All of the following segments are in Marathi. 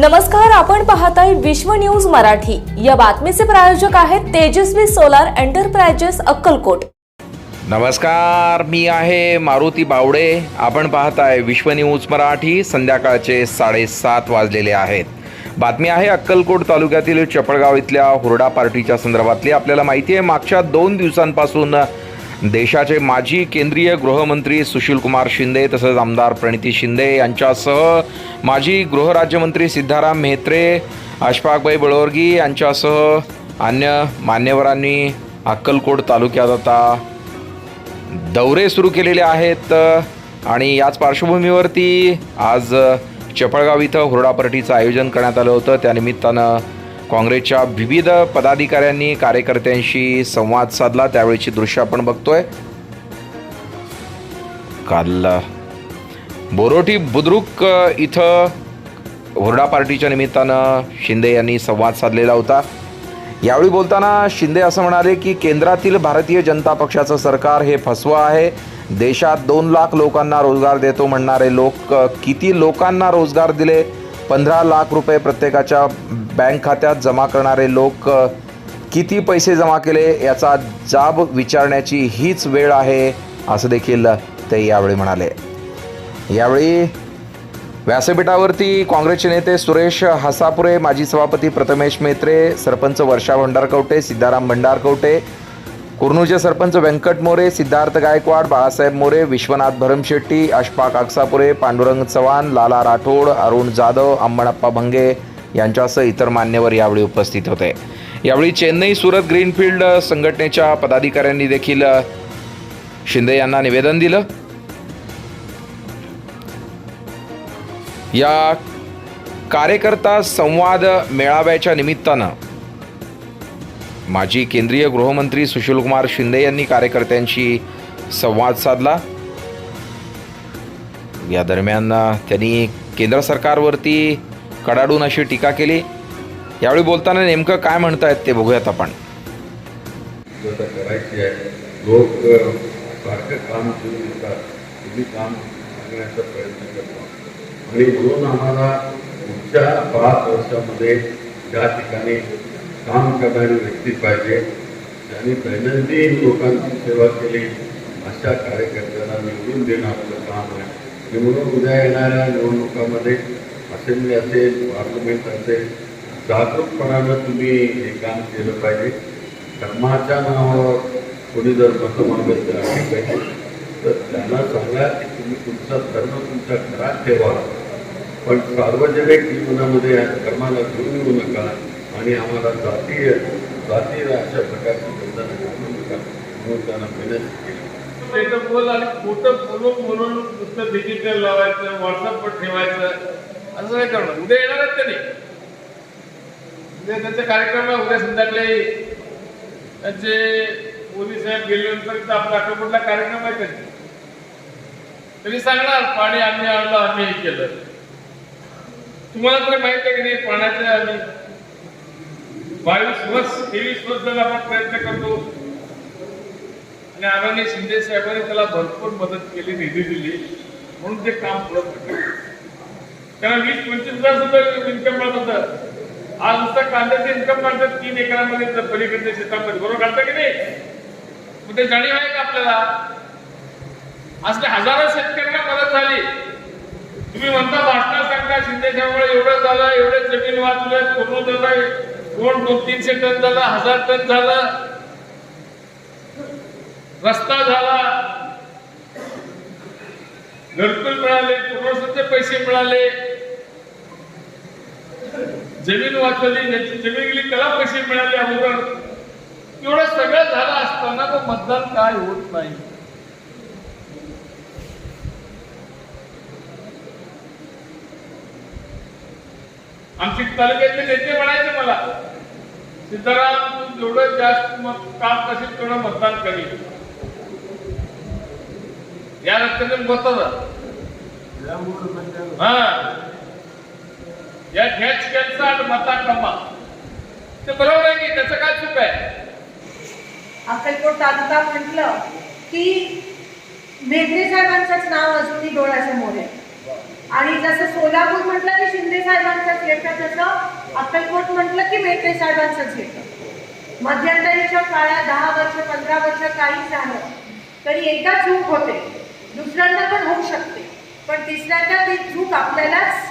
नमस्कार आपण पाहताय विश्व न्यूज मराठी. या बातमीचे प्रायोजक आहेत तेजस्वी सोलार एंटरप्राइजेस अक्कलकोट. नमस्कार मी आहे मारुती बावडे. आपण पाहताय विश्व न्यूज मराठी संध्याकाळचे साडेसात वाजलेले आहेत. बातमी आहे अक्कलकोट तालुक्यातील चपळगाव इथल्या हुरडा पार्टीच्या संदर्भातली. आपल्याला माहिती आहे मागच्या दोन दिवसांपासून देशाचे माजी केंद्रीय गृहमंत्री सुशीलकुमार शिंदे तसंच आमदार प्रणिती शिंदे यांच्यासह माजी गृहराज्यमंत्री सिद्धाराम म्हेत्रे अशफाकबाई बळवर्गी यांच्यासह अन्य मान्यवरांनी अक्कलकोट तालुक्यात आता दौरे सुरू केलेले आहेत आणि याच पार्श्वभूमीवरती आज चपळगाव इथं हुरडापर्टीचं आयोजन करण्यात आलं होतं. त्यानिमित्तानं काँग्रेसच्या विविध पदाधिकाऱ्यांनी कार्यकर्त्यांशी संवाद साधला. त्यावेळीची दृश्य आपण बघतोय. काल बोरोटी बुद्रुक इथं हुरडा पार्टीच्या निमित्तानं शिंदे यांनी संवाद साधलेला होता. यावेळी बोलताना शिंदे असं म्हणाले की केंद्रातील भारतीय जनता पक्षाचं सरकार हे फसवं आहे. देशात दोन लाख लोकांना रोजगार देतो म्हणणारे लोक किती लोकांना रोजगार दिले? पंधरा लाख रुपये प्रत्येकाच्या बँक खात्यात जमा करणारे लोक किती पैसे जमा केले याचा जाब विचारण्याची हीच वेळ आहे असं देखील ते यावेळी म्हणाले. यावेळी व्यासपीठावरती काँग्रेसचे नेते सुरेश हसापुरे माजी सभापती प्रथमेश मेत्रे सरपंच वर्षा भंडारकवटे सिद्धाराम भंडारकवटे कुर्नूचे सरपंच व्यंकट मोरे सिद्धार्थ गायकवाड बाळासाहेब मोरे विश्वनाथ भरमशेट्टी अशफाक आगसापुरे पांडुरंग चव्हाण लाला राठोड अरुण जाधव अंबणप्पा भंगे यांच्यासह इतर मान्यवर यावेळी उपस्थित होते. यावेळी चेन्नई सुरत ग्रीनफील्ड संघटनेच्या पदाधिकाऱ्यांनी देखील शिंदे यांना निवेदन दिलं. या कार्यकर्ता संवाद मेळाव्याच्या निमित्तानं माजी केंद्रीय गृहमंत्री सुशीलकुमार शिंदे यांनी कार्यकर्त्यांशी संवाद साधला. या दरम्यान त्यांनी केंद्र सरकारवरती कडाडून अशी टीका केली. यावेळी बोलताना नेमकं काय म्हणतायत ते बघूयात आपण. करायची आहे. लोक सारखं काम सुरू येतात तुम्ही काम सांगण्याचा प्रयत्न करतो. आणि म्हणून आम्हाला पुढच्या पाच वर्षामध्ये ज्या ठिकाणी काम करणारी व्यक्ती पाहिजे. त्यांनी दैनंदिन लोकांची सेवा केली अशा कार्यकर्त्यांना निवडून देणं आपलं काम आहे. निवडून म्हणून उद्या येणाऱ्या निवडणुकामध्ये असेंब्ली असेल पार्लमेंट असेल जागरूकपणानं तुम्ही हे काम केलं पाहिजे. धर्माच्या नावावर कोणी जर मतमागत असली पाहिजे तर त्यांना सांगा की तुम्ही तुमचा धर्म तुमच्या घरात ठेवा. पण सार्वजनिक जीवनामध्ये या धर्माला घेऊन येऊ नका. आणि आम्हाला जातीय जातीय अशा प्रकारची बंधनं घालून नका म्हणून त्यांना विनंती केली. त्याचं बोल आणि खोटं बोलून म्हणून नुसतं डिजिटल लावायचं व्हॉट्सअपवर ठेवायचं असं नाही करणं उद्या येणारच त्यांनी. उद्या त्यांच्या कार्यक्रमाला उद्या संध्याकाळी त्यांचे मोदी साहेब गेल्यानंतर आपला अक्कलकोटला कार्यक्रम आहे त्यांचे. त्यांनी सांगणार पाणी आम्ही आणलं आम्ही हे केलं. तुम्हाला तरी माहीत आहे की नाही पाण्याचं आम्ही बावीस वर्ष तेवीस वर्ष जर आपण प्रयत्न करतो. आणि आदरणीय शिंदे साहेबांनी त्याला भरपूर मदत केली निधी दिली. म्हणून ते काम पुढे त्यांना वीस पंचवीस हजार सुद्धा इन्कम मिळत होतं. आज नुसतं कांद्याचे इन्कम काढतात तीन एकरामध्ये तर पलीकडच्या शेतामध्ये. बरोबर काढता की नाही? मग ते जाणीव आहे का आपल्याला? असल्या हजारो शेतकऱ्यांना मदत झाली. तुम्ही म्हणता भाषणात सांगता शिंदे साहेबांमुळे एवढं झालं एवढे जमीन वाचलं पूर्ण झालं कोण दोन तीनशे टन झाला हजार टन झाला रस्ता झाला. घरकुल मिळाले पुनर्वसनचे पैसे मिळाले. जमीन वाचवली ज्याची जमीन गेली त्याला पैसे मिळाले अगोदर. एवढं सगळं झालं असताना तो मतदान काय होत नाही? आमची तालुक्यातले नेते म्हणायचे मला सीताराम तू जेवढं जास्त मत काम करशील तेवढं मतदान करील या रस्त्याने बसतात हा. या ह्याच कॅन्सर आणि मता कमा ते बरोबर आहे की त्याचं काय चूक आहे? अक्कलकोट तालुका म्हटलं की मेघरे साहेबांचंच नाव अजूनही डोळ्यासमोर आहे आणि जसं सोलापूर म्हटलं की शिंदे साहेबांचंच येतं तसं. अक्कलकोट म्हटलं की मेटे साहेबांचंच येतं मध्यंतरीच्या काळात दहा वर्ष पंधरा वर्ष काही झालं तरी एकदा चूक होते. दुसऱ्यांदा पण होऊ शकते. पण तिसऱ्यांदा ती चूक आपल्यालाच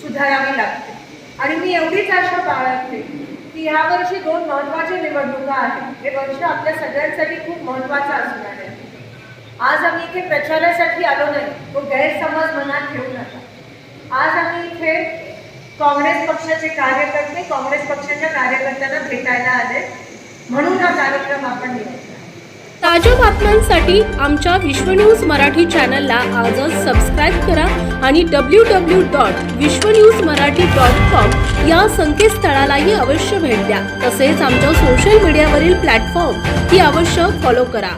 सुधारावी लागते. आणि मी एवढीच आशा बाळगते की ह्या वर्षी दोन महत्त्वाच्या निवडणुका आहेत. हे वर्ष आपल्या सगळ्यांसाठी खूप महत्त्वाचं असणार आहे. आज आम्ही इथे प्रचारासाठी आलो नाही. तो गैरसमज मनात ठेवू नका आज आम्ही इथे काँग्रेस पक्षाचे कार्यकर्ते काँग्रेस पक्षाच्या कार्यकर्त्यांना भेटायला आले. म्हणून हा कार्यक्रम आपण ताज्या बातम्यांसाठी आमच्या विश्व न्यूज मराठी चॅनलला आजच सबस्क्राईब करा आणि W W dot Vishwa news Marathi dot com या संकेतस्थळालाही अवश्य भेट द्या. तसेच आमच्या सोशल मीडियावरील प्लॅटफॉर्म ही अवश्य फॉलो करा.